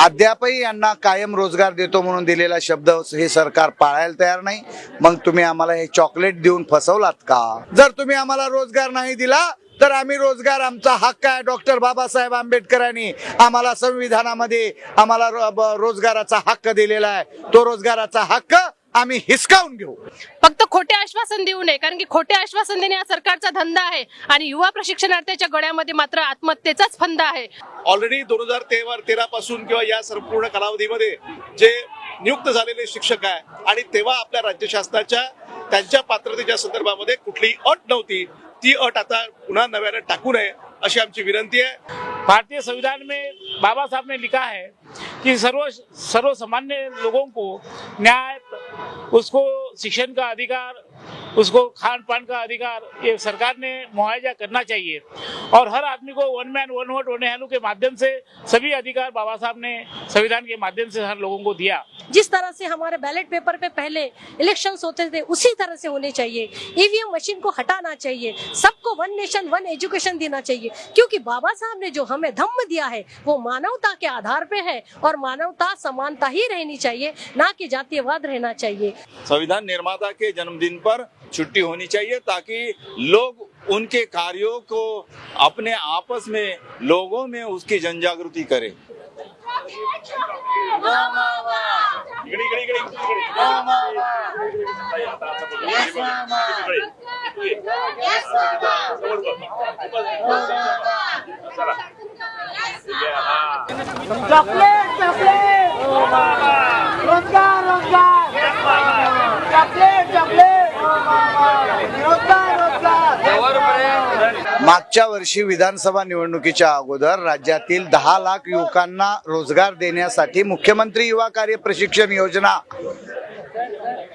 अद्यापही यांना कायम रोजगार देतो म्हणून दिलेला शब्द हे सरकार पाळायला तयार नाही. मग तुम्ही आम्हाला हे चॉकलेट देऊन फसवलात का? जर तुम्ही आम्हाला रोजगार नाही दिला तर आम्ही रोजगार आमचा हक्क आहे. डॉक्टर बाबासाहेब आंबेडकरांनी आम्हाला संविधानामध्ये आम्हाला रोजगाराचा हक्क दिलेला आहे. तो रोजगाराचा हक्क आम्ही हिसकावून घेऊ. फक्त खोटे आश्वासन देऊ नये कारण की खोटे आश्वासन देणे हा सरकारचा धंदा आहे आणि युवा प्रशिक्षणार्थ्याच्या गळ्यामध्ये मात्र आत्महत्येचाच फंदा आहे. ऑलरेडी दोन हजार तेरा तेरा पासून किंवा या संपूर्ण कालावधीमध्ये जे नियुक्त झालेले शिक्षक आहे आणि तेव्हा आपल्या राज्य शासनाच्या त्यांच्या पात्रतेच्या संदर्भामध्ये कुठलीही अट नव्हती. ती अट आता पुन्हा नव्यानं टाकू नये. अशी आमची विनंती आहे. भारतीय संविधान में बाबा साहब ने लिखा है कि सर्व सर्वसामान्य लोगों को न्याय, उसको शिक्षण का अधिकार उसको खान पान का अधिकार ये सरकार ने मुआवजा करना चाहिए। और हर आदमी को one man one vote one value के माध्यम से सभी अधिकार बाबा साहब ने संविधान के माध्यम से हर लोगों को दिया। जिस तरह से हमारे बैलेट पेपर पे पहले इलेक्शन होते थे उसी तरह से होने चाहिए। ईवीएम मशीन को हटाना चाहिए। सबको वन नेशन वन एजुकेशन देना चाहिए। क्योंकि बाबा साहब ने जो हमें धम्म दिया है वो मानवता के आधार पे है और मानवता समानता ही रहनी चाहिए ना कि जातीयवाद रहना चाहिए। संविधान निर्माता के जन्मदिन पर छुट्टी होनी चाहिए ताकि लोग उनके कार्यों को अपने आपस में, लोगों में उसकी जनजागृति करें। इकडे इकडे इकडे इकडे. मागच्या वर्षी विधानसभा निवडणुकीच्या अगोदर राज्यातील दहा लाख युवकांना रोजगार देण्यासाठी मुख्यमंत्री युवा कार्य प्रशिक्षण योजना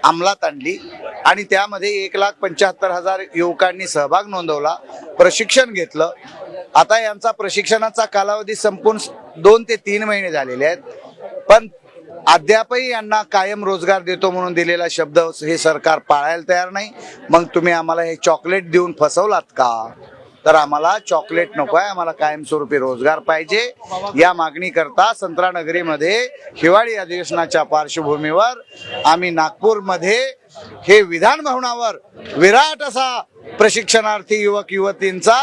अंमलात आणली आणि त्यामध्ये एक लाख पंच्याहत्तर हजार युवकांनी सहभाग नोंदवला प्रशिक्षण घेतलं. आता यांचा प्रशिक्षणाचा कालावधी संपून दोन ते तीन महिने झालेले आहेत. पण अद्यापही यांना कायम रोजगार देतो म्हणून दिलेला शब्द हे सरकार पाळायला तयार नाही. मग तुम्ही आम्हाला हे चॉकलेट देऊन फसवलात का? तर आम्हाला चॉकलेट नको आहे आम्हाला कायमस्वरूपी रोजगार पाहिजे. या मागणी करता संत्रानगरीमध्ये हिवाळी अधिवेशनाच्या पार्श्वभूमीवर आम्ही नागपूरमध्ये हे विधान भवनावर विराट असा प्रशिक्षणार्थी युवक युवतींचा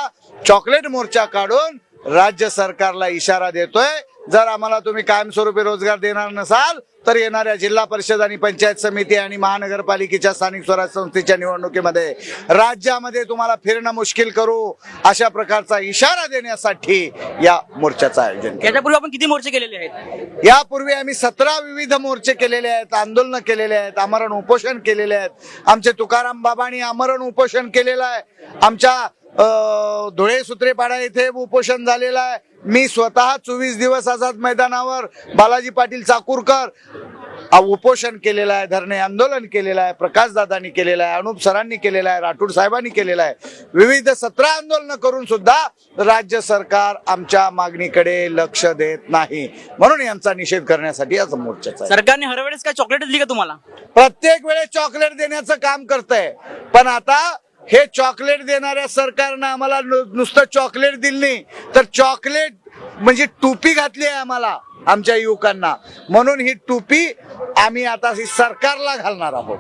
चॉकलेट मोर्चा काढून राज्य सरकारला इशारा देतोय. जर आम्हाला तुम्ही कायमस्वरूपी रोजगार देणार नसाल तर येणाऱ्या जिल्हा परिषद आणि पंचायत समिती आणि महानगरपालिकेच्या स्थानिक स्वराज संस्थेच्या निवडणुकीमध्ये राज्यामध्ये तुम्हाला फिरणं मुश्किल करू अशा प्रकारचा इशारा देण्यासाठी या मोर्चाचं आयोजन याच्यापूर्वी आपण किती मोर्चे केलेले आहेत? यापूर्वी आम्ही सतरा विविध मोर्चे केलेले आहेत आंदोलन केलेले आहेत आमरण उपोषण केलेले आहेत. आमचे तुकाराम बाबांनी आमरण उपोषण केलेलं आहे. आमच्या धुळे सुत्रेपाडा येथे उपोषण झालेलं आहे. मी स्वतः चोवीस दिवस आझाद मैदानावर बालाजी पाटील चाकूरकर उपोषण केलेलं आहे धरणे आंदोलन केलेलं आहे प्रकाशदादांनी केलेलं आहे अनुप सरांनी केलेलं आहे राठोड साहेबांनी केलेलं आहे. विविध सतरा आंदोलन करून सुद्धा राज्य सरकार आमच्या मागणीकडे लक्ष देत नाही. म्हणून यांचा निषेध करण्यासाठी मोर्चाचा आहे. सरकारने हर वेळेस काय चॉकलेट दिली का तुम्हाला? प्रत्येक वेळेस चॉकलेट देण्याचं काम करतंय. पण आता हे चॉकलेट देणाऱ्या सरकारनं आम्हाला नु- नुसतं चॉकलेट दिली नाही. तर चॉकलेट म्हणजे टोपी घातली आहे आम्हाला आमच्या युवकांना. म्हणून ही टोपी आम्ही आता ही सरकारला घालणार आहोत.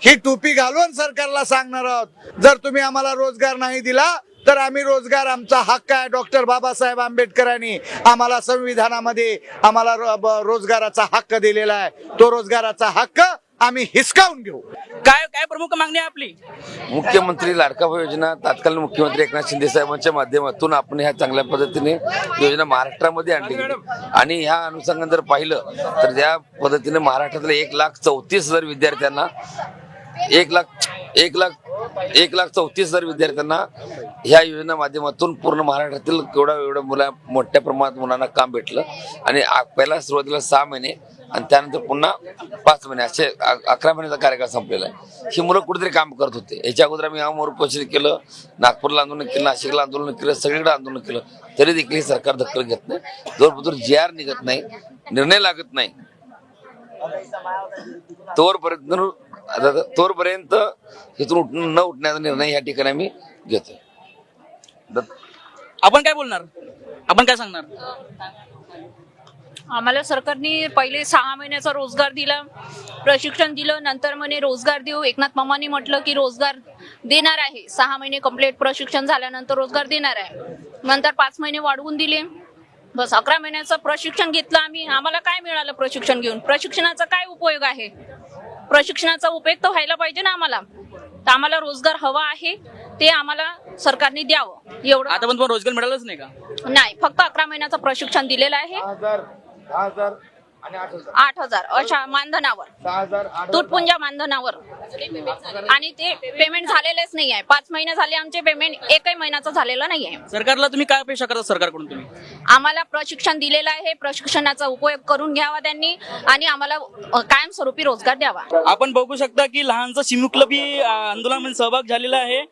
ही टोपी घालून सरकारला सांगणार आहोत. जर तुम्ही आम्हाला रोजगार नाही दिला तर आम्ही रोजगार आमचा हक्क आहे. डॉक्टर बाबासाहेब आंबेडकरांनी आम्हाला संविधानामध्ये आम्हाला रोजगाराचा हक्क दिलेला आहे. तो रोजगाराचा हक्क आम्ही हिसकावून घेऊ. काय काय प्रमुख मागणी आहे आपली? मुख्यमंत्री लाडका भाऊ योजना तत्कालीन मुख्यमंत्री एकनाथ शिंदे साहेबांच्या माध्यमातून आपण ह्या चांगल्या पद्धतीने योजना महाराष्ट्रामध्ये आणली गेली. आणि ह्या अनुषंगाने जर पाहिलं तर ज्या पद्धतीने महाराष्ट्रातल्या एक लाख चौतीस हजार विद्यार्थ्यांना एक लाख एक लाख एक लाख चौतीस हजार विद्यार्थ्यांना ह्या योजना माध्यमातून पूर्ण महाराष्ट्रातील केवढा एवढ्या मुला मोठ्या प्रमाणात मुलांना काम भेटलं. आणि पहिला सुरुवातीला सहा महिने आणि त्यानंतर पुन्हा पाच महिने. असे अकरा महिन्याचा कार्यकाळ संपलेला आहे. ही मुलं कुठेतरी काम करत होते. याच्या अगोदर आम्ही यावर उपोषण केलं नागपूरला आंदोलन केलं नाशिकला आंदोलन केलं सगळीकडे आंदोलन केलं. तरी देखील हे सरकार दखल घेत नाही. जोरपतोर जी आर निघत नाही निर्णय लागत नाही. तोरपर्यंत आता तोरपर्यंत इथून उठ न उठण्याचा निर्णय या ठिकाणी आम्ही घेतोय. आपण काय बोलणार? आपण काय सांगणार? आम्हाला सरकारने पहिले सहा महिन्याचा रोजगार दिला प्रशिक्षण दिलं नंतर म्हणे रोजगार देऊ. एकनाथ मामाने म्हटलं की रोजगार देणार आहे. सहा महिने कंप्लीट प्रशिक्षण झाल्यानंतर रोजगार देणार आहे. नंतर पाच महिने वाढवून दिले. बस अकरा महिन्याचं प्रशिक्षण घेतलं आम्ही. आम्हाला काय मिळालं प्रशिक्षण घेऊन? प्रशिक्षणाचा काय उपयोग आहे? प्रशिक्षणाचा उपयोग तर व्हायला पाहिजे ना आम्हाला. तर आम्हाला रोजगार हवा आहे ते आम्हाला सरकारने द्यावं. एवढं आता पण तुम्हाला रोजगार मिळालाच नाही का? नाही फक्त अकरा महिन्याचं प्रशिक्षण दिलेलं आहे. आठ हजार. अशा मानधनावर. तुटपुंजा मानधनावर. आणि ते पेमेंट झालेलेच नाही आहे. पाच महिने झाले आमचे पेमेंट एकही महिन्याचं झालेलं नाही आहे. सरकारला तुम्ही काय अपेक्षा करता सरकारकडून तुम्ही? आम्हाला प्रशिक्षण दिलेलं आहे. प्रशिक्षणाचा उपयोग करून घ्यावा त्यांनी आणि आम्हाला अ, कायमस्वरूपी रोजगार द्यावा. आपण बघू शकता की लहानचं चिमू क्लब ही अ, आंदोलनामध्ये सहभाग झालेला आहे.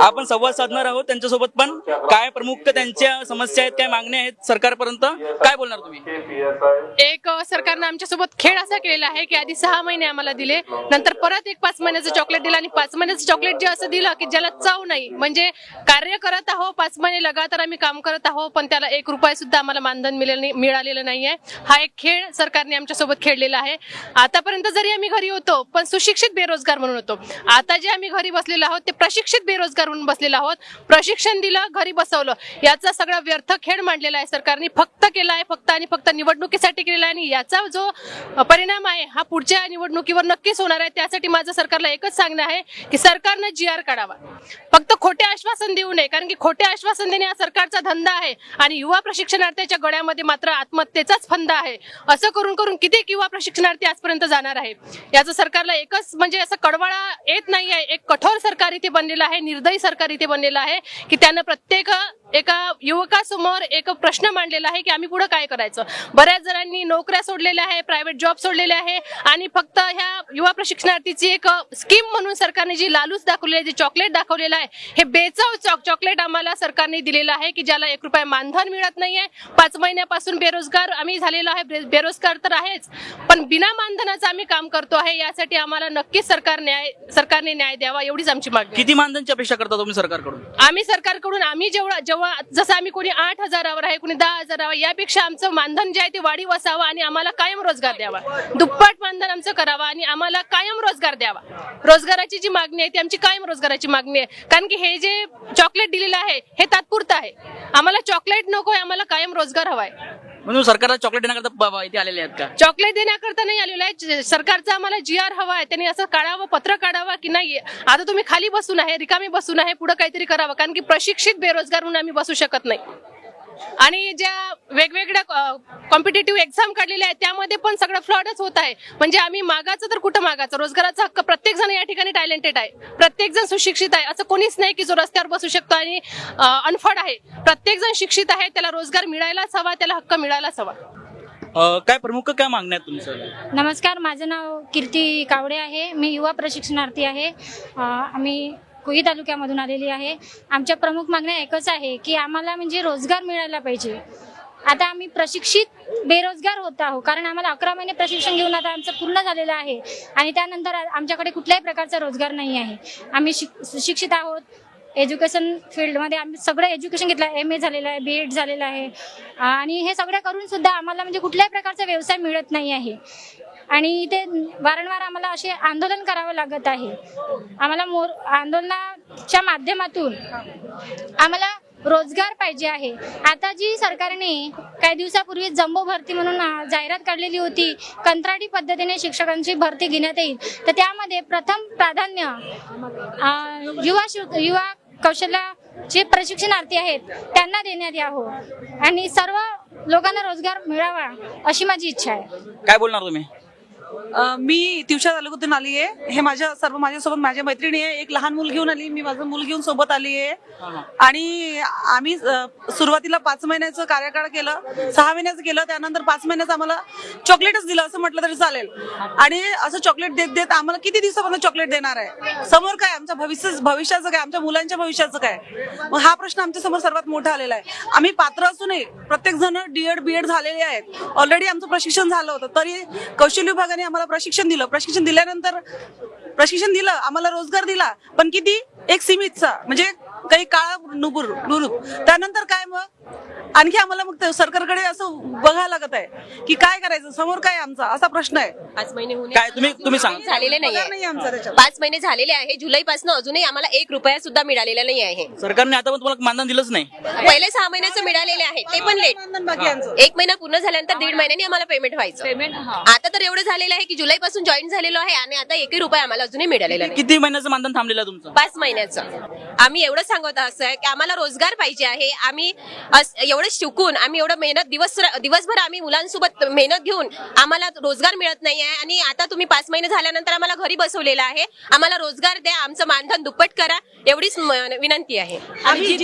आपण संवाद साधणार आहोत त्यांच्यासोबत पण. काय प्रमुख त्यांच्या समस्या आहेत काय मागण्या आहेत सरकारपर्यंत? काय बोलणार तुम्ही? एक अ, सरकारनं आमच्यासोबत खेळ असा केलेला आहे की आधी सहा महिने आम्हाला दिले नंतर परत एक पाच महिन्याचं चॉकलेट दिलं आणि पाच महिन्याचं चॉकलेट जे असं दिलं की ज्याला चव नाही म्हणजे कार्य करत आहो पाच महिने लगातार आम्ही काम करत आहो पण त्याला एक रुपये सुद्धा आम्हाला मानधन मिळेल नाही- मिळालेलं नाहीये. हा एक खेळ सरकारने आमच्यासोबत खेळलेला आहे. आतापर्यंत जरी आम्ही घरी होतो पण सुशिक्षित बेरोजगार म्हणून होतो. आता जे आम्ही घरी बसलेलो आहोत ते प्रशिक्षित बेरोजगार म्हणून बसलेलो आहोत. प्रशिक्षण दिलं घरी बसवलं. याचा सगळा व्यर्थ खेळ मांडलेला आहे सरकारने. फक्त केला आहे फक्त आणि फक्त निवडणुकीसाठी केलेला आहे आणि याचा जो परिणाम आहे हा पुढच्या निवडणुकीवर नक्कीच होणार आहे. त्यासाठी माझं सरकारला एकच सांगणं आहे की सरकारनं जी आर काढावा. फक्त खोटे आश्वासन देऊ नये कारण की खोटे आश्वासन देणे हा सरकारचा धंदा आहे आणि युवा प्रशिक्षणार्थ्याच्या गळ्यामध्ये मात्र आत्महत्येचाच फंदा आहे. असं करून करून किती युवा प्रशिक्षणार्थी आजपर्यंत जाणार आहे? याचं सरकारला एकच म्हणजे असं कडवाळा येत नाही आहे. एक कठोर सरकार इथे बनलेलं आहे निर्दयी सरकार इथे बनलेलं आहे की त्यानं प्रत्येक एका युवकासमोर एक प्रश्न मांडलेला आहे की आम्ही पुढे काय करायचं? बऱ्याच जणांनी नोकऱ्या सोडलेल्या आहे प्रायव्हेट जॉब सोडलेले आहे आणि फक्त ह्या युवा प्रशिक्षणार्थीची एक स्कीम म्हणून सरकारने जी लालूच दाखवली आहे जे चॉकलेट दाखवलेलं आहे हे बेचव चॉक चॉकलेट आम्हाला सरकारने दिलेलं आहे की ज्याला एक रुपया मानधन मिळत नाहीये पाच महिन्यापासून बेरोजगार आम्ही झालेलो आहे बेरोजगार तर आहेच पण बिना मानधनाचं आम्ही काम करतो आहे यासाठी आम्हाला नक्कीच सरकार न्याय सरकारने न्याय द्यावा एवढीच आमची मागणी. किती मानधनची अपेक्षा करता तुम्ही सरकारकडून आम्ही सरकारकडून आम्ही जेवढा जेव्हा जसं आम्ही कोणी आठ हजारावर आहे कोणी दहा हजारावर यापेक्षा आमचं मानधन जे आहे ते वाढीव असावं आणि आम्हाला कायम रोजगार द्यावा. दुप्पट मानधन आमचं करावा आणि आम्हाला कायम रोजगार द्यावा. रोजगाराची जी मागणी आहे ती आमची कायम रोजगाराची मागणी आहे. कारण की हे जे चॉकलेट दिलेलं आहे हे तात्पुरतं आहे. आम्हाला चॉकलेट नको आहे आम्हाला कायम रोजगार हवाय. म्हणून सरकारला चॉकलेट देण्याकरता इथे आलेले आहेत का? चॉकलेट देण्याकरता नाही आलेलं आहे. सरकारचा आम्हाला जी आर हवा आहे त्यांनी असं काढावं पत्र काढावं की नाही. आता तुम्ही खाली बसून आहे रिकामी बसून आहे पुढे काहीतरी करावं. कारण की प्रशिक्षित बेरोजगार म्हणून आम्ही बसू शकत नाही. आणि ज्या वेगवेगळ्या कॉम्पिटेटिव्ह एक्झाम काढलेल्या आहेत त्यामध्ये पण सगळं फ्रॉडच होत आहे. म्हणजे आम्ही मागाचं तर कुठं मागाचं? रोजगाराचा हक्क प्रत्येक जण या ठिकाणी टॅलेंटेड आहे. प्रत्येक जण सुशिक्षित आहे. असं कोणीच नाही की जो रस्त्यावर बसू शकतो आणि अनफड आहे. प्रत्येक जण शिक्षित आहे त्याला रोजगार मिळायलाच हवा त्याला हक्क मिळायलाच हवा. काय प्रमुख काय मागण्या तुमचं नमस्कार माझं नाव कीर्ती कावडे आहे. मी युवा प्रशिक्षणार्थी आहे. आम्ही कुई तालुक्यामधून आलेली आहे. आमच्या प्रमुख मागण्या एकच आहे की आम्हाला म्हणजे रोजगार मिळायला पाहिजे. आता आम्ही प्रशिक्षित बेरोजगार होत आहोत. कारण आम्हाला अकरा महिने प्रशिक्षण घेऊन आता आमचं पूर्ण झालेलं आहे. आणि त्यानंतर आमच्याकडे कुठल्याही प्रकारचा रोजगार नाही आहे. आम्ही शिक सुशिक्षित आहोत. एज्युकेशन फील्डमध्ये आम्ही सगळं एज्युकेशन घेतलं एम ए झालेलं आहे बी एड झालेलं आहे. आणि हे सगळं करून सुद्धा आम्हाला म्हणजे कुठल्याही प्रकारचा व्यवसाय मिळत नाही आहे. आणि इथे वारंवार आम्हाला असे आंदोलन करावं लागत आहे. आम्हाला मोर आंदोलनाच्या माध्यमातून आम्हाला रोजगार पाहिजे आहे. आता जी सरकारने काही दिवसापूर्वी जम्बो भरती म्हणून जाहिरात काढलेली होती कंत्राटी पद्धतीने शिक्षकांची भरती घेण्यात येईल तर त्यामध्ये प्रथम प्राधान्य युवा युवा कौशल्य जे प्रशिक्षणार्थी आहेत त्यांना देण्यात यावं आणि सर्व लोकांना रोजगार मिळावा अशी माझी इच्छा आहे. काय बोलणार तुम्ही? मी तिवशा तालुक्यातून आली आहे. हे माझ्या सर्व माझ्यासोबत माझ्या मैत्रिणी आहे. एक लहान मुल घेऊन आली मी माझं मूल घेऊन सोबत आली आहे. आणि आम्ही सुरुवातीला पाच महिन्याचं कार्यकाळ केलं सहा महिन्याचं केलं त्यानंतर पाच महिन्याचं आम्हाला चॉकलेटच दिलं असं म्हटलं तरी चालेल. आणि असं चॉकलेट देत देत आम्हाला किती दिवसापासून चॉकलेट देणार आहे? समोर काय आमच्या भविष्य भविष्याचं काय? आमच्या मुलांच्या भविष्याचं काय? मग हा प्रश्न आमच्यासमोर सर्वात मोठा आलेला आहे. आम्ही पात्र असूनही प्रत्येक जण डीएड बीएड झालेले आहेत. ऑलरेडी आमचं प्रशिक्षण झालं होतं. तरी कौशल्य विभागाने आम्हाला प्रशिक्षण दिलं. प्रशिक्षण दिल्यानंतर प्रशिक्षण दिलं आम्हाला रोजगार दिला. पण किती? एक सीमितचा. म्हणजे काही काळा नुपूर नुरूप. त्यानंतर काय मग? आणखी आम्हाला मग सरकारकडे असं बघायला लागत आहे की काय करायचं? समोर काय आमचा? असा प्रश्न आहे. पाच महिने होऊन काय तुम्ही तुम्ही सांगा. झालेले पगार नाही आमचा त्याच्यात. पाच महिने झालेले आहे. जुलैपासून अजूनही आम्हाला एक रुपया सुद्धा मिळालेला नाही आहे. सरकारने आता पण तुम्हाला मानधन दिलंच नाही. पहिले सहा महिन्याचं मिळालेले आहे. ते पण लेट मानधन बाकी आमचं. एक महिना पूर्ण झाल्यानंतर दीड महिन्याने आम्हाला पेमेंट व्हायचं. पेमेंट आता तर एवढं झालेलं आहे की जुलैपासून जॉईन झालेलो आहे आणि आता एकही रुपया आम्हाला अजूनही मिळालेला नाही. किती महिन्याचं मानधन थांबलेलं आहे तुमचं? पाच महिन्याचं. आम्ही एवढं सांगत असं आहे की आम्हाला रोजगार पाहिजे आहे. आम्ही एवढं शिकून आम्ही एवढं मेहनत दिवस दिवसभर आम्ही मुलांसोबत मेहनत घेऊन आम्हाला रोजगार मिळत नाही आहे. आणि आता तुम्ही पाच महिने झाल्यानंतर आम्हाला घरी बसवलेलं आहे. आम्हाला रोजगार द्या आमचं मानधन दुप्पट करा एवढीच विनंती आहे. आम्ही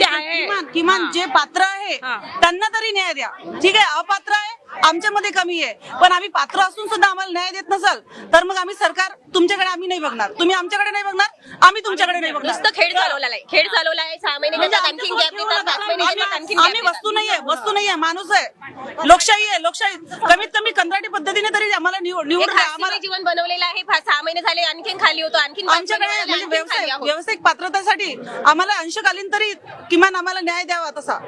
किमान जे पात्र आहे त्यांना तरी न्याय द्या. ठीक आहे अपात्र आहे आमच्यामध्ये कमी आहे पण आम्ही पात्र असून सुद्धा आम्हाला न्याय देत नसाल तर मग आम्ही सरकार तुमच्याकडे आम्ही नाही बघणार तुम्ही आमच्याकडे नाही बघणार आम्ही तुमच्याकडे नाही बघणार नुसतं खेळ चालवला आहे खेळ चालवला आहे सहा महिने आणखीन देतात. पाच महिने आम्ही- आणखीन gap आम्ही देतात. वस्तू नाहीये वस्तू नाहीये माणूस आहे लोकशाही आहे लोकशाही कमीत कमी कंत्राटी पद्धतीने तरी आम्हाला निवड एक निवडून द्या. हास्यमय आम्हाला जीवन बनवलेलं आहे फा- सहा महिने झाले आणखीन खाली होतो आणखीन पाच आमच्याकडे झाले, म्हणजे आणखीन खाली व्यवसाय आहोत. व्यावसायिक पात्रतेसाठी आम्हाला अंशकालीन तरी किमान आम्हाला न्याय द्यावा तसा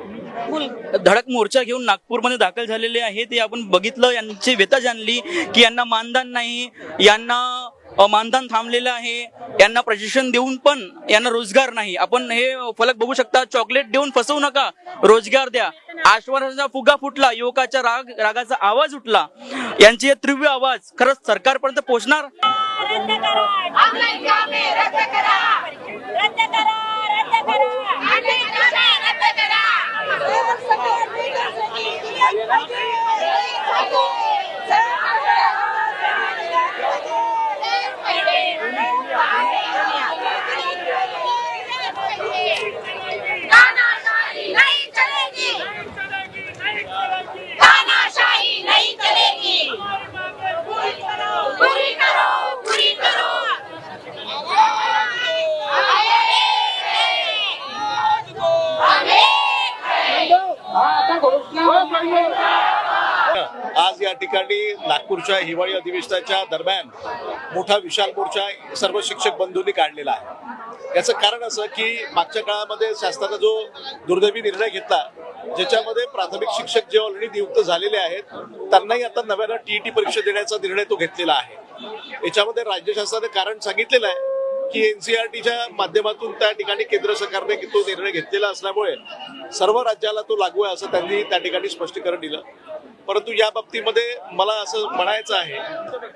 बोल धडक मोर्चा घेऊन नागपूरमध्ये दाखल झालेले आहे ते आपण बघितलं यांची व्यथा जाणली की यांना मानधन नाही यांना मानधन थांबलेलं आहे यांना प्रशिक्षण देऊन पण यांना रोजगार नाही. आपण हे फलक बघू शकता चॉकलेट देऊन फसवू नका रोजगार द्या. आश्वासनाचा फुगा फुटला युवकाच्या राग रागाचा आवाज उठला. यांचे हे तीव्र आवाज खरंच सरकारपर्यंत पोहोचणार? आज नागपूरच्या हिवाळी अधिवेशनाच्या दरम्यान मोठा विशाल मोर्चा सर्व शिक्षक बंधूंनी काढलेला आहे. याचं कारण असं की मागच्या काळामध्ये शासनाचा जो दुर्दैवी निर्णय घेतला ज्याच्यामध्ये प्राथमिक शिक्षक जे ऑलरेडी नियुक्त झालेले आहेत त्यांनाही आता नव्यानं टीईटी परीक्षा देण्याचा निर्णय तो घेतलेला आहे. याच्यामध्ये राज्य शासनाने कारण सांगितलेलं आहे की एनसीआरटीच्या माध्यमातून त्या ठिकाणी केंद्र सरकारने तो निर्णय घेतलेला असल्यामुळे सर्व राज्याला तो लागू आहे असं त्यांनी त्या ठिकाणी स्पष्टीकरण दिलं. परंतु या बाबतीमध्ये मला असं म्हणायचं आहे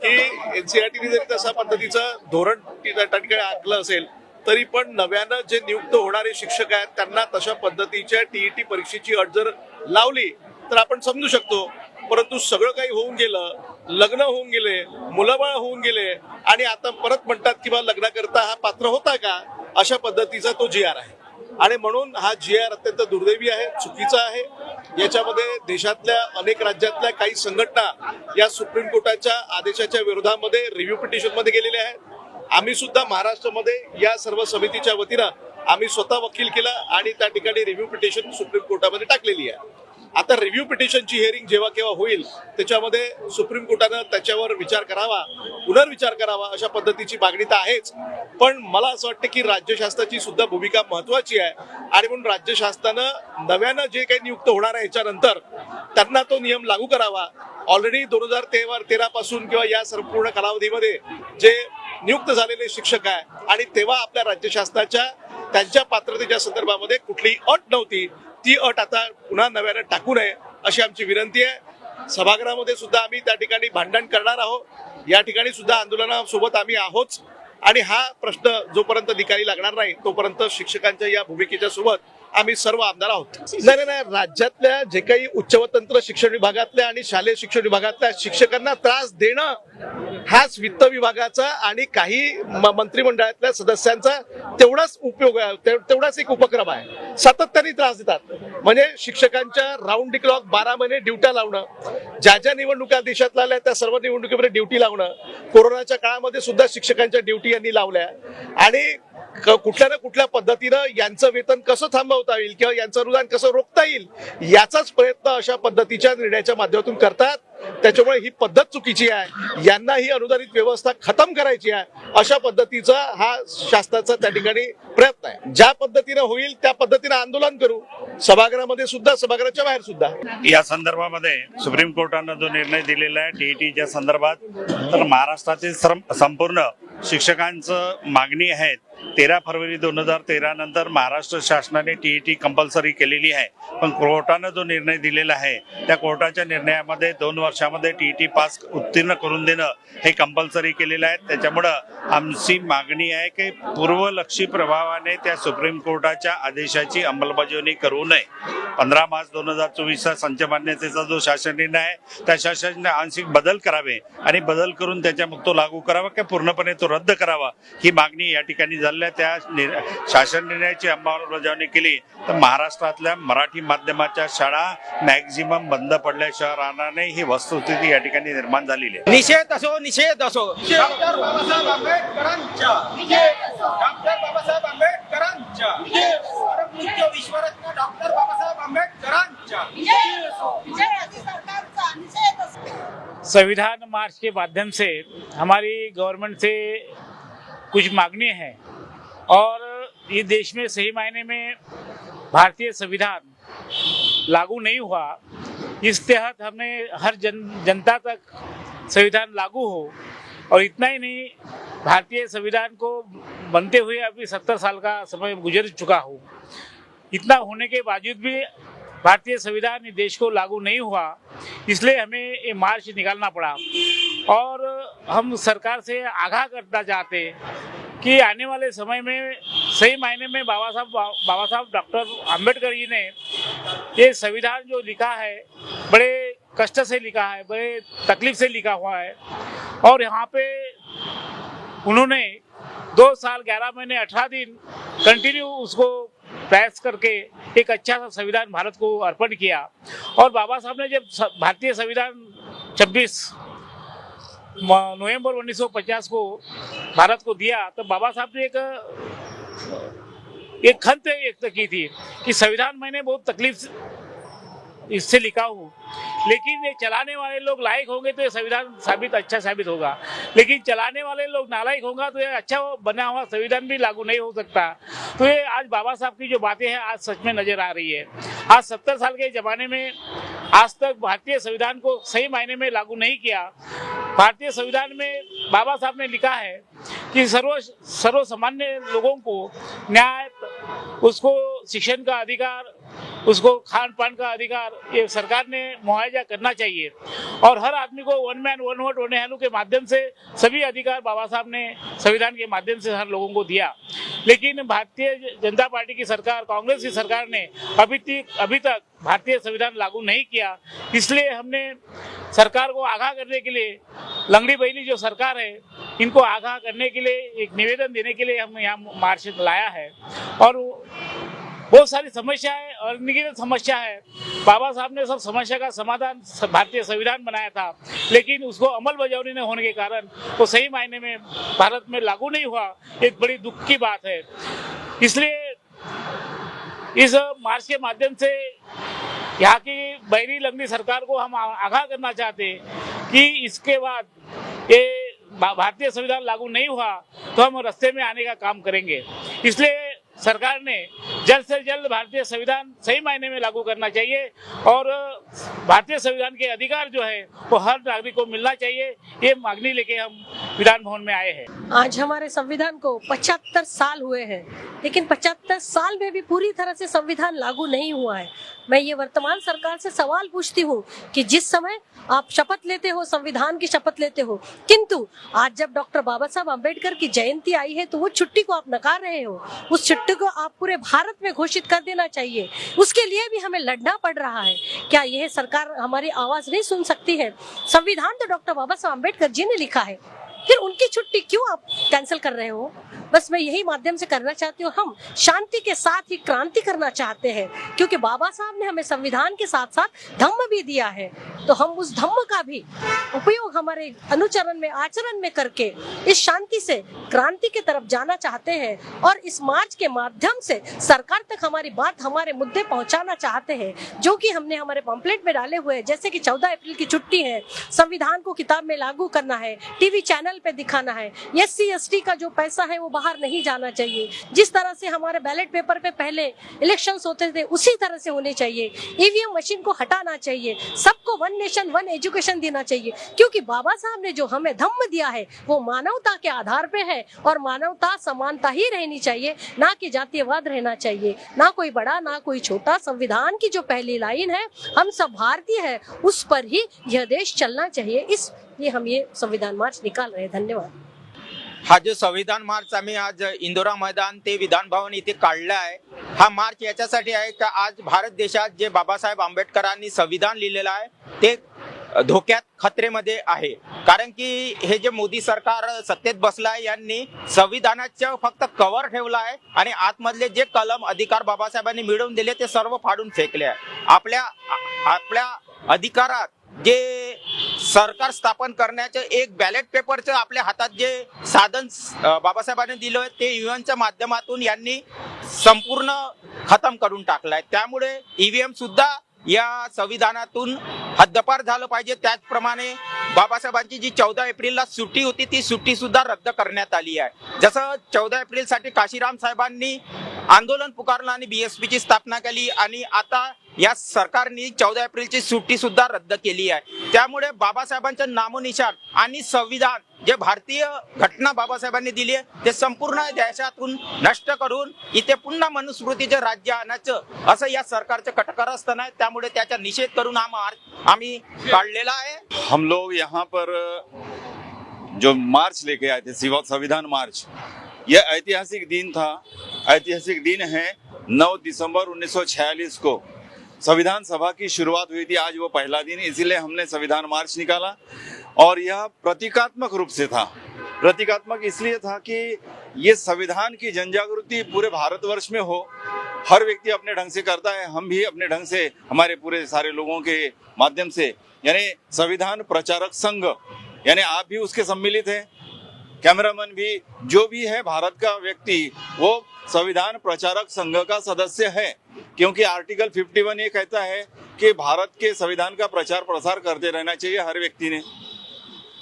की एनसीआरटीने जरी तशा पद्धतीचं धोरण त्या ठिकाणी आखलं असेल तरी पण नव्यानं जे नियुक्त होणारे शिक्षक आहेत त्यांना तशा पद्धतीच्या टीईटी परीक्षेची अट जर लावली तर आपण समजू शकतो. परंतु सगळं काही होऊन गेलं लग्न होऊन गेले मुलंबाळ होऊन गेले आणि आता परत म्हणतात की बा लग्नाकरता हा पात्र होता का अशा पद्धतीचा तो जी आर आहे. आणि म्हणून हा जी आर अत्यंत दुर्दैवी आहे चुकीचा आहे. याच्यामध्ये देशातल्या अनेक राज्यातल्या काही संघटना या सुप्रीम कोर्टाच्या आदेशाच्या विरोधामध्ये रिव्ह्यू पिटिशनमध्ये गेलेल्या आहेत. आम्ही सुद्धा महाराष्ट्रामध्ये या सर्व समितीच्या वतीनं आम्ही स्वतः वकील केला आणि त्या ठिकाणी रिव्ह्यू पिटिशन सुप्रीम कोर्टामध्ये टाकलेली आहे. आता रिव्ह्यू पिटिशनची हिअरिंग जेव्हा केव्हा होईल त्याच्यामध्ये सुप्रीम कोर्टानं त्याच्यावर विचार करावा पुनर्विचार करावा अशा पद्धतीची मागणी तर आहेच. पण मला असं वाटतं की राज्य शासनाची सुद्धा भूमिका महत्वाची आहे. आणि म्हणून राज्य शासनानं नव्यानं जे काही नियुक्त होणार आहे याच्यानंतर त्यांना तो नियम लागू करावा. ऑलरेडी दोन हजार तेरा तेरा पासून किंवा या संपूर्ण कालावधीमध्ये जे नियुक्त झालेले शिक्षक आहे आणि तेव्हा आपल्या राज्य शासनाच्या त्यांच्या पात्रतेच्या संदर्भामध्ये कुठलीही अट नव्हती. ती अट आता पुन्हा नव्यानं टाकू नये अशी आमची विनंती आहे. सभागृहामध्ये सुद्धा आम्ही त्या ठिकाणी भांडण करणार आहोत. या ठिकाणी सुद्धा आंदोलनासोबत आम्ही आहोत. आणि हा प्रश्न जोपर्यंत निकाली लागणार नाही तोपर्यंत शिक्षकांच्या या भूमिकेच्या सोबत आम्ही सर्व आमदार आहोत. नाही नाही, राज्यातल्या जे काही उच्च व तंत्र शिक्षण विभागातल्या आणि शालेय शिक्षण विभागातल्या शिक्षकांना त्रास देणं हाच वित्त विभागाचा आणि काही म- मंत्रिमंडळातल्या सदस्यांचा तेवढाच उपयोग आहे तेवढाच एक उपक्रम आहे. सातत्याने त्रास देतात. म्हणजे शिक्षकांच्या राऊंड डी क्लॉक बारा महिने ड्युट्या लावणं ज्या ज्या निवडणुका देशात लावल्या त्या सर्व निवडणुकीमध्ये ड्युटी लावणं कोरोनाच्या काळामध्ये सुद्धा शिक्षकांच्या ड्युटी यांनी लावल्या. आणि कुठल्या ना कुठल्या पद्धतीनं यांचं वेतन कसं थांबवता येईल किंवा यांचं अनुदान कसं रोखता येईल याचाच प्रयत्न अशा पद्धतीच्या निर्णयाच्या माध्यमातून करतात. त्याच्यामुळे ही पद्धत चुकीची आहे. यांना ही अनुदानित व्यवस्था खतम करायची आहे. अशा पद्धतीचा हा शासनाचा त्या ठिकाणी प्रयत्न आहे. ज्या पद्धतीने होईल त्या पद्धतीने आंदोलन करू. सभागृहामध्ये सुद्धा सभागृहाच्या बाहेर सुद्धा. या संदर्भामध्ये सुप्रीम कोर्टानं जो निर्णय दिलेला आहे टीईटीच्या संदर्भात तर महाराष्ट्रातील संपूर्ण शिक्षकांचं मागणी आहे. तेरा फरवरी दोन हजार तेरा नंतर महाराष्ट्र शासनाने टीईटी कंपल्सरी केलेली आहे. पण कोर्टानं जो निर्णय दिलेला आहे त्या कोर्टाच्या निर्णयामध्ये दोन वर्ष वर्षामध्ये टी पास उत्तीर्ण करून देणं हे कंपल्सरी केलेलं आहे. त्याच्यामुळं आमची मागणी आहे की पूर्वलक्षी प्रभावाने त्या सुप्रीम कोर्टाच्या आदेशाची अंमलबजावणी करू नये. पंधरा मार्च दोन हजार चोवीसचा संच मान्यतेचा जो शासन निर्णय आहे त्या शासनाने आंशिक बदल करावे आणि बदल करून त्याच्या तो लागू करावा किंवा पूर्णपणे तो रद्द करावा ही मागणी या ठिकाणी झालेल्या त्या शासन निर्णयाची अंमलबजावणी केली तर महाराष्ट्रातल्या मराठी माध्यमाच्या शाळा मॅक्झिमम बंद पडल्याशिवाय राहणार नाही ही वस्तुस्थिती या ठिकाणी निर्माण झालेली आहे. निषेध असो निषेध असो. डॉक्टर बाबासाहेब आंबेडकरांच्या. डॉक्टर बाबासाहेब आंबेडकरांच्या. परमपूज्य विश्वरत्न डॉक्टर बाबासाहेब आंबेडकरांच्या. संविधान मार्च के माध्यम से हमारी गवर्नमेंट से कुछ मांगनी है और ये देश में सही मायने में भारतीय संविधान लागू नहीं हुआ। इस तहत हमने हर जन, जनता तक संविधान लागू हो, और इतना ही नहीं, भारतीय संविधान को बनते हुए अभी सत्तर साल का समय गुजर चुका हो। इतना होने के बावजूद भी भारतीय संविधान देश को लागू नहीं हुआ, इसलिए हमें ये मार्च निकालना पड़ा। और हम सरकार से आगाह करना चाहते कि आने वाले समय में, सही मायने में बाबा साहब बाबा साहब, डॉक्टर आम्बेडकर जी ने ये संविधान जो लिखा है, बड़े कष्ट से लिखा है, बड़े तकलीफ़ से लिखा हुआ है। और यहाँ पे उन्होंने दो साल, ग्यारह महीने, अठारह दिन कंटिन्यू उसको प्रयास करके एक अच्छा सा संविधान भारत को अर्पण किया। और बाबा साहब ने जब भारतीय संविधान 26 म- नवंबर 1950 को भारत को दिया तो बाबा साहब ने एक एक खंत व्यक्त की थी कि संविधान मैंने बहुत तकलीफ़ इससे लिखा हूँ, लेकिन ये चलाने वाले लोग लायक होंगे तो ये संविधान साबित अच्छा साबित होगा। लेकिन चलाने वाले लोग नालायक होगा तो ये अच्छा बना हुआ संविधान भी लागू नहीं हो सकता। तो ये आज बाबा साहब की जो बातें हैं, आज सच में नज़र आ रही है। आज सत्तर साल के जमाने में आज तक भारतीय संविधान को सही मायने में लागू नहीं किया। भारतीय संविधान में बाबा साहब ने लिखा है कि सर्व सर्व सामान्य लोगों को न्याय उसको शिक्षण का अधिकार उसको खान पान का अधिकार ये सरकार ने मुआवजा करना चाहिए। और हर आदमी को one man one vote one value के माध्यम से सभी अधिकार बाबा साहब ने संविधान के माध्यम से हर लोगों को दिया। लेकिन भारतीय जनता पार्टी की सरकार, कांग्रेस की सरकार ने अभी तक अभी तक भारतीय संविधान लागू नहीं किया। इसलिए हमने सरकार को आगाह करने के लिए, लंगड़ी बहनी जो सरकार है, इनको आगाह करने के लिए, एक निवेदन देने के लिए हम यहाँ मार्च लाया है। और बहुत सारी समस्या है और निगमित समस्या है। बाबा साहब ने सब समस्या का समाधान भारतीय संविधान बनाया था, लेकिन उसको अमल बजावनी न होने के कारण वो सही मायने में भारत में लागू नहीं हुआ, एक बड़ी दुख की बात है। इसलिए इस मार्च के माध्यम से यहाँ की बहरी लंगड़ी सरकार को हम आगाह करना चाहते कि इसके बाद ये भारतीय संविधान लागू नहीं हुआ तो हम रस्ते में आने का काम करेंगे। इसलिए सरकार ने जल्द से जल्द भारतीय संविधान सही मायने में लागू करना चाहिए और भारतीय संविधान के अधिकार जो है, वो हर नागरिक को मिलना चाहिए। ये मांगनी लेके हम विधान भवन में आए हैं। आज हमारे संविधान को पचहत्तर साल हुए हैं, लेकिन पचहत्तर साल में भी पूरी तरह से संविधान लागू नहीं हुआ है। मैं ये वर्तमान सरकार से सवाल पूछती हूँ कि जिस समय आप शपथ लेते हो, संविधान की शपथ लेते हो, किंतु आज जब डॉक्टर बाबा साहब अंबेडकर की जयंती आई है तो वो छुट्टी को आप नकार रहे हो। उस छुट्टी को आप पूरे भारत में घोषित कर देना चाहिए। उसके लिए भी हमें लड़ना पड़ रहा है। क्या यह सरकार हमारी आवाज़ नहीं सुन सकती है? संविधान तो डॉक्टर बाबा साहब अंबेडकर जी ने लिखा है। फिर उनकी छुट्टी क्यों आप कैंसिल कर रहे हो? बस मैं यही माध्यम से करना चाहती हूँ। हम शांति के साथ ही क्रांति करना चाहते हैं, क्योंकि बाबा साहब ने हमें संविधान के साथ साथ धम्म भी दिया है। तो हम उस धम्म का भी उपयोग हमारे अनुचरण में, आचरण में करके इस शांति से, क्रांति की तरफ़ जाना चाहते हैं और इस मार्च के माध्यम से सरकार तक हमारी बात हमारे मुद्दे पहुंचाना चाहते हैं, जो कि हमने हमारे पम्पलेट में डाले हुए हैं। जैसे कि 14 अप्रैल की छुट्टी है, संविधान को किताब में लागू करना है, टीवी चैनल पे दिखाना है एस सी का जो पैसा है वो बाहर नहीं जाना चाहिए। जिस तरह से हमारे बैलेट पेपर पे पहले इलेक्शन होते थे, उसी तरह से होने चाहिए। ईवीएम मशीन को हटाना चाहिए। सबको वन नेशन वन एजुकेशन देना चाहिए। क्योंकि बाबा साहब ने जो हमें धम्म दिया है, वो मानवता के आधार पे है और मानवता समानता ही रहनी चाहिए, ना कि जातीयवाद रहना चाहिए। ना कोई बड़ा, ना कोई छोटा, संविधान की जो पहली लाइन है, हम सब भारतीय है, उस पर ही यह देश चलना चाहिए। इसलिए हम ये संविधान मार्च निकाल रहे हैं। धन्यवाद। हा जो संविधान मार्च आम्ही आज इंदोरा मैदान ते विधान भवन इथे काढला आहे हा मार्च याच्यासाठी आहे का आज भारत देशात जे बाबासाहेब आंबेडकरांनी संविधान लिहिलेलं आहे ते धोक्यात खतरेमध्ये आहे. कारण की हे जे मोदी सरकार सत्तेत बसलं आहे यांनी संविधानाचं फक्त कव्हर ठेवलं आहे आणि आतमधले जे कलम अधिकार बाबासाहेबांनी मिळवून दिले ते सर्व फाडून फेकले आहे. आपल्या आपल्या अधिकारात जे सरकार स्थापन करण्याचं एक बॅलेट पेपरचं आपल्या हातात जे साधन बाबासाहेबांनी दिलं आहे ते युएनच्या माध्यमातून यांनी संपूर्ण खतम करून टाकलाय त्यामुळे ईव्हीएम सुद्धा या संविधानातून हद्दपार झालं पाहिजे. त्याचप्रमाणे बाबासाहेबांची जी चौदा एप्रिलला सुट्टी होती ती सुट्टी सुद्धा रद्द करण्यात आली आहे. जसं चौदा एप्रिलसाठी काशीराम साहेबांनी आंदोलन पुकारलं आणि बीएसपी ची स्थापना केली आणि आता या सरकारने चौदा एप्रिलची सुट्टी सुद्धा रद्द केली आहे त्यामुळे बाबासाहेबांचं नामोनिशान आणि संविधान जे भारतीय घटना बाबासाहेबांनी दिली आहे ते संपूर्ण देशातून नष्ट करून इथे पुन्हा मनुस्मृतीचे राज्य आणायचं असं या सरकारचं कटकर असताना आहे. त्यामुळे त्याचा निषेध करून हा मार्च आम्ही काढलेला आहे हम लोग यहाँ पर जो मार्च लेके आए थे संविधान मार्च यह ऐतिहासिक दिन था। ऐतिहासिक दिन है 9 दिसंबर 1946 को। संविधान सभा की शुरुआत हुई थी, आज वो पहला दिन, इसीलिए हमने संविधान मार्च निकाला। और यह प्रतीकात्मक रूप से था। प्रतीकात्मक इसलिए था कि ये संविधान की जनजागृति पूरे भारतवर्ष में हो। हर व्यक्ति अपने ढंग से करता है, हम भी अपने ढंग से, हमारे पूरे सारे लोगों के माध्यम से। यानी संविधान प्रचारक संघ, यानी आप भी उसके सम्मिलित हैं। कैमरामैन भी, जो भी है भारत का व्यक्ति, वो संविधान प्रचारक संघ का सदस्य है। क्योंकि आर्टिकल 51 ये कहता है कि भारत के संविधान का प्रचार प्रसार करते रहना चाहिए हर व्यक्ति ने।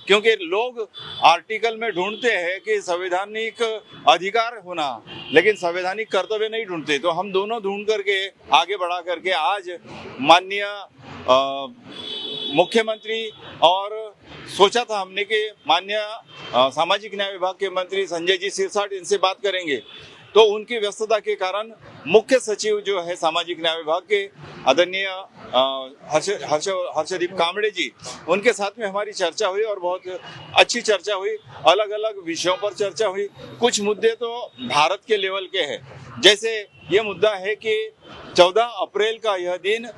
क्योंकि लोग आर्टिकल में ढूंढते हैं कि संवैधानिक अधिकार होना, लेकिन संवैधानिक कर्तव्य नहीं ढूंढते। तो हम दोनों ढूंढ करके, आगे बढ़ा करके आज माननीय मुख्यमंत्री और सोचा था हमने कि मान्य सामाजिक न्याय विभाग के मंत्री संजय जी सिरसाट इनसे बात करेंगे। तो उनकी व्यस्तता के कारण मुख्य सचिव जो है सामाजिक न्याय विभाग के आदरणीय हर्ष हर्ष, हर्षदीप कामड़े जी, उनके साथ में हमारी चर्चा हुई और बहुत अच्छी चर्चा हुई। अलग अलग विषयों पर चर्चा हुई। कुछ मुद्दे तो भारत के लेवल के हैं। जैसे ये मुद्दा है कि 14 अप्रैल का यह दिन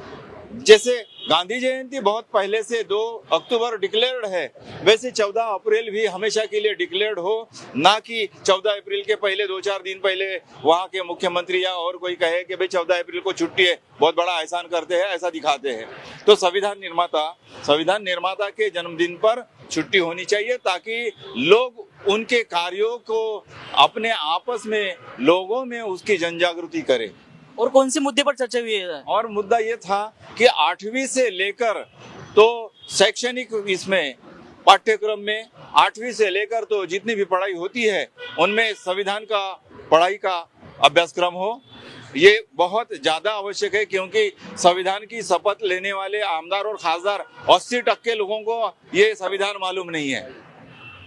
जैसे गांधी जयंती बहुत पहले से 2 अक्टूबर डिक्लेयर्ड है, वैसे 14 अप्रैल भी हमेशा के लिए डिक्लेयर्ड हो, ना कि 14 अप्रैल के पहले, दो चार दिन पहले वहाँ के मुख्यमंत्री या और कोई कहे कि भाई 14 अप्रैल को छुट्टी है, बहुत बड़ा एहसान करते हैं, ऐसा दिखाते हैं। तो संविधान निर्माता संविधान निर्माता के जन्मदिन पर छुट्टी होनी चाहिए ताकि लोग उनके कार्यों को अपने आपस में, लोगों में उसकी जनजागृति करें। और कौन से मुद्दे पर चर्चा हुई है और मुद्दा ये था कि आठवीं से लेकर तो शैक्षणिक इसमें, पाठ्यक्रम में, आठवीं से लेकर तो जितनी भी पढ़ाई होती है, उनमें संविधान का, पढ़ाई का अभ्यासक्रम हो। ये बहुत ज़्यादा आवश्यक है क्योंकि संविधान की शपथ लेने वाले आमदार और खासदार 80 टक्के लोगों को ये संविधान मालूम नहीं है।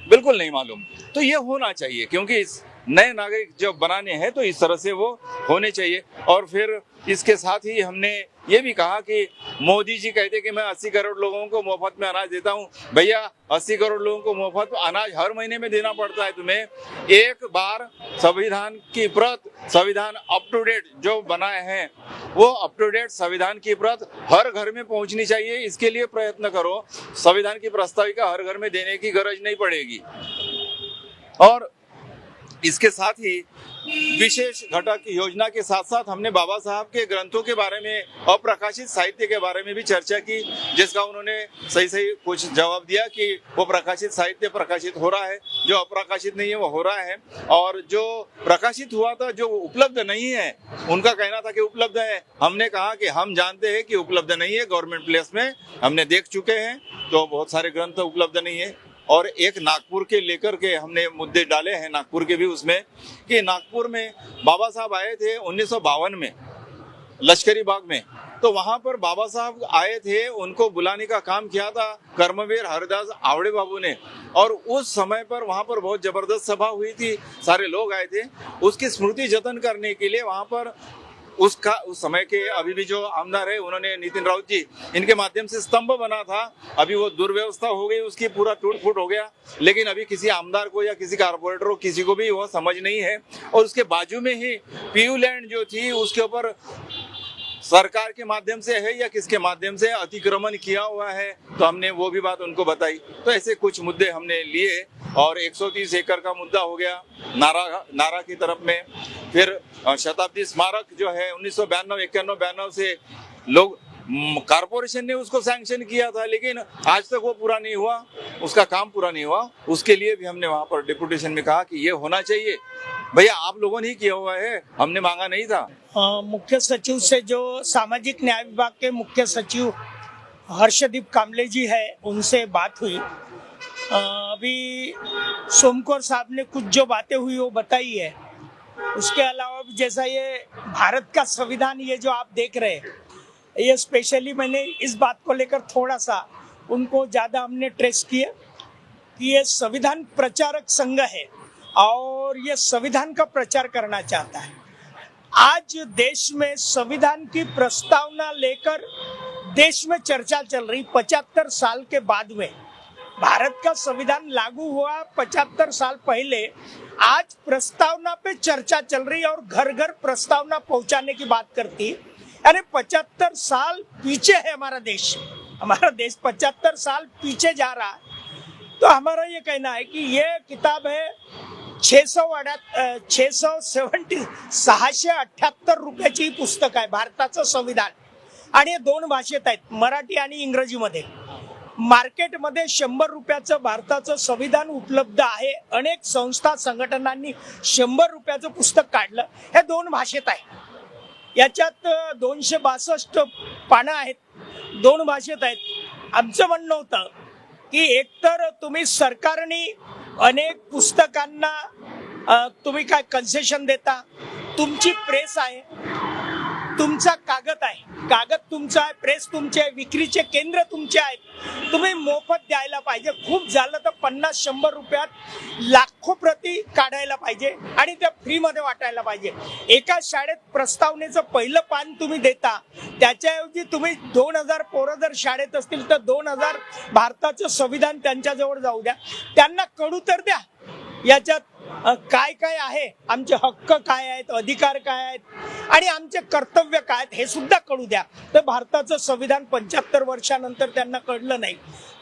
बिल्कुल नहीं मालूम। तो ये होना चाहिए क्योंकि इस नए नागरिक जब बनाने हैं तो इस तरह से वो होने चाहिए। और फिर इसके साथ ही हमने ये भी कहा कि मोदी जी कहते कि मैं 80 करोड़ लोगों को मुफ़्त में अनाज देता हूँ। भैया 80 करोड़ लोगों को मुफ़्त अनाज हर महीने में देना पड़ता है तुम्हें। एक बार संविधान की प्रत, संविधान अप टू डेट जो बनाए हैं, वो अप टू डेट संविधान की प्रत हर घर में पहुंचनी चाहिए। इसके लिए प्रयत्न करो। संविधान की प्रस्ताविका हर घर में देने की गरज नहीं पड़ेगी। और इसके साथ ही विशेष घटक योजना के साथ साथ हमने बाबा साहब के ग्रंथों के बारे में, अप्रकाशित साहित्य के बारे में भी चर्चा की, जिसका उन्होंने सही सही कुछ जवाब दिया कि वो प्रकाशित साहित्य प्रकाशित हो रहा है, जो अप्रकाशित नहीं है, वो हो रहा है। और जो प्रकाशित हुआ था, जो उपलब्ध नहीं है, उनका कहना था कि उपलब्ध है। हमने कहा कि हम जानते हैं कि उपलब्ध नहीं है, गवर्नमेंट प्लेस में हमने देख चुके हैं तो बहुत सारे ग्रंथ उपलब्ध नहीं है। और एक नागपुर के लेकर के हमने मुद्दे डाले हैं, नागपुर के भी उसमें, कि नागपुर में बाबा साहब आए थे उन्नीस सौ बावन में, लश्करी बाग में। तो वहाँ पर बाबा साहब आए थे, उनको बुलाने का काम किया था कर्मवीर हरिदास आवड़े बाबू ने। और उस समय पर वहाँ पर बहुत ज़बरदस्त सभा हुई थी, सारे लोग आए थे। उसकी स्मृति जतन करने के लिए वहाँ पर उसका, उस समय के अभी भी जो आमदार है, उन्होंने नितिन राउत जी, इनके माध्यम से स्तंभ बना था। अभी वो दुर्व्यवस्था हो गई, उसकी पूरा टूट फूट हो गया। लेकिन अभी किसी आमदार को या किसी कारपोरेटर को, किसी को भी वो समझ नहीं है। और उसके बाजू में ही पीयू लैंड जो थी, उसके ऊपर सरकार के माध्यम से है या किसके माध्यम से अतिक्रमण किया हुआ है तो हमने वो भी बात उनको बताई। तो ऐसे कुछ मुद्दे हमने लिए और 130 एकड़ का मुद्दा हो गया नारा नारा की तरफ़ में। फिर शताब्दी स्मारक जो है, उन्नीस सौ बयानवे बयानवे से लोग कारपोरेशन ने उसको सैंक्शन किया था, लेकिन आज तक वो पूरा नहीं हुआ। उसका काम पूरा नहीं हुआ। उसके लिए भी हमने वहाँ पर डिपुटेशन में कहा कि ये होना चाहिए। भैया, आप लोगों ने ही किया हुआ है। हमने मांगा नहीं था। मुख्य सचिव से जो सामाजिक न्याय विभाग के मुख्य सचिव हर्षदीप कामले जी है, उनसे बात हुई। अभी सोमकोर साहब ने कुछ जो बातें हुई, वो बताई है। उसके अलावा भी जैसा ये भारत का संविधान, ये जो आप देख रहे हैं, ये स्पेशली मैंने इस बात को लेकर थोड़ा सा उनको ज़्यादा हमने ट्रेस किया कि ये संविधान प्रचारक संघ है। और ये संविधान का प्रचार करना चाहता है। आज देश में संविधान की प्रस्तावना लेकर देश में चर्चा चल रही, पचहत्तर साल के बाद में। भारत का संविधान लागू हुआ पचहत्तर साल पहले। आज प्रस्तावना पे चर्चा चल रही और घर घर प्रस्तावना पहुँचाने की बात करती। अरे, पचहत्तर साल पीछे है हमारा देश। हमारा देश पचहत्तर साल पीछे जा रहा है। तो हमारा ये कहना है कि ये किताब है छे सौ छे सौ सेवन्टी सहाशे अठ्याहत्तर रुपयाची ही पुस्तक आहे भारताचं संविधान. आणि हे दोन भाषेत आहेत मराठी आणि इंग्रजीमध्ये. मार्केटमध्ये शंभर रुपयाचं भारताचं संविधान उपलब्ध आहे. अनेक संस्था संघटनांनी शंभर रुपयाचं पुस्तक काढलं. हे दोन भाषेत आहे. याच्यात दोनशे बासष्ट पानं आहेत. दोन भाषेत आहेत. आमचं म्हणणं होतं की एकतर तुम्ही सरकारने अनेक पुस्तकांना तुम्ही काय कन्सेशन देता? तुमची प्रेस आहे. तुमचा कागद आहे. कागद तुमचा आहे प्रेस तुमचे आहे विक्रीचे केंद्र तुमचे आहेत. तुम्ही मोफत द्यायला पाहिजे. खूप झालं तर पन्नास शंभर रुपयात लाखो प्रती काढायला पाहिजे आणि त्या फ्रीमध्ये वाटायला पाहिजे. एका शाळेत प्रस्तावनेचं पहिलं पान तुम्ही देता त्याच्याऐवजी तुम्ही दोन हजार पोरं जर शाळेत असतील तर दोन हजार भारताचं संविधान त्यांच्याजवळ जाऊ द्या. त्यांना कळू तर द्या. याच्यात काय काय आहे? आमचे हक्क काय आहेत? अधिकार काय आहेत? आणि आमचे कर्तव्य काय आहेत? हे सुद्धा कळू द्या. तर भारताचं संविधान पंच्याहत्तर वर्षानंतर त्यांना कळलं नाही.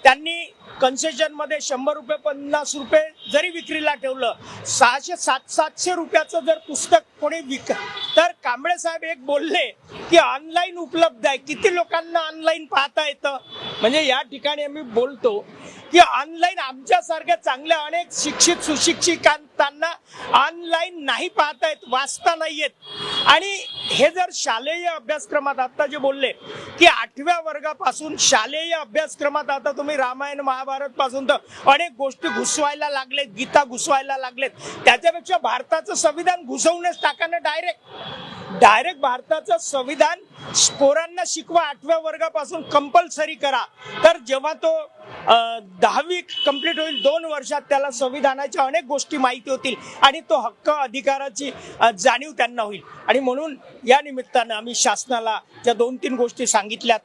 त्यांनी कन्सेशनमध्ये शंभर रुपये पन्नास रुपये जरी विक्रीला ठेवलं सहाशे सात सातशे रुपयाचं जर पुस्तक कोणी विक तर कांबळे साहेब एक बोलले की ऑनलाईन उपलब्ध आहे. किती लोकांना ऑनलाईन पाहता येतं? म्हणजे या ठिकाणी आम्ही बोलतो की ऑनलाईन आमच्यासारख्या चांगल्या अनेक शिक्षित सुशिक्षिकांना ऑनलाईन नाही पाहता येत वाचता नाही येत आणि हे जर शालेय अभ्यासक्रमात आता जे बोलले की आठव्या वर्गापासून शालेय अभ्यासक्रमात आता तुम्ही रामायण महाभारत पासून तर अनेक गोष्टी घुसवायला लागलेत गीता घुसवायला लागलेत. त्याच्यापेक्षा भारताचं संविधान घुसवूनच टाका ना डायरेक्ट डायरेक्ट भारताचं संविधान पोरांना शिकवा आठव्या वर्गापासून कंपल्सरी करा. तर जेव्हा तो दहावी कंप्लीट होईल दोन वर्षात त्याला संविधानाच्या अनेक गोष्टी माहिती होतील आणि तो हक्क अधिकाराची जाणीव त्यांना होईल. आणि म्हणून या निमित्तानं आम्ही शासनाला ज्या दोन तीन गोष्टी सांगितल्यात